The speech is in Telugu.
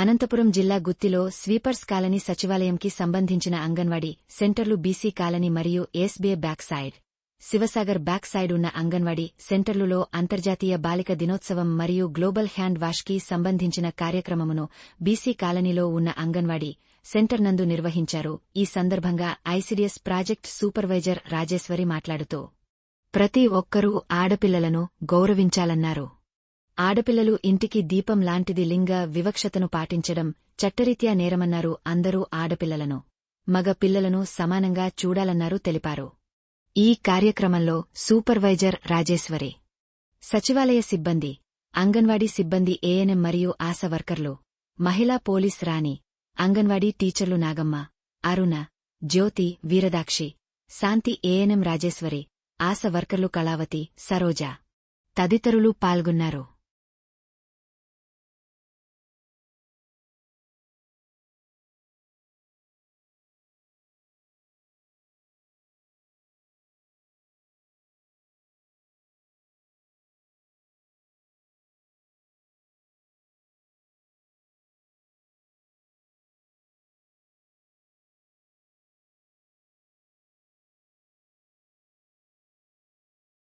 అనంతపురం జిల్లా గుత్తిలో స్వీపర్స్ కాలనీ సచివాలయంకి సంబంధించిన అంగన్వాడీ సెంటర్లు బీసీ కాలనీ మరియు SBA back side Shivasagar back side ఉన్న అంగన్వాడీ సెంటర్లులో అంతర్జాతీయ బాలిక దినోత్సవం మరియు గ్లోబల్ హ్యాండ్ వాష్కి సంబంధించిన కార్యక్రమమును బీసీ కాలనీలో ఉన్న అంగన్వాడీ సెంటర్ నందు నిర్వహించారు. ఈ సందర్భంగా ఐసీడీఎస్ ప్రాజెక్ట్ సూపర్వైజర్ రాజేశ్వరి మాట్లాడుతూ ప్రతి ఒక్కరూ ఆడపిల్లలను గౌరవించాలన్నారు. ఆడపిల్లలు ఇంటికి దీపం లాంటిది లింగ వివక్షతను పాటించడం చట్టరీత్యా నేరమన్నారు అందరూ ఆడపిల్లలను. మగ పిల్లలను సమానంగా చూడాలన్నారు తెలిపారు. ఈ కార్యక్రమంలో సూపర్వైజర్ రాజేశ్వరి సచివాలయ సిబ్బంది అంగన్వాడీ సిబ్బంది ఏఎన్ఎం మరియు ఆశా వర్కర్లు మహిళా పోలీస్ రాణి అంగన్వాడీ టీచర్లు నాగమ్మ అరుణ జ్యోతి వీరదాక్షి శాంతి ఏఎన్ఎం రాజేశ్వరి ఆశ వర్కర్లు కళావతి సరోజ తదితరులు పాల్గొన్నారు.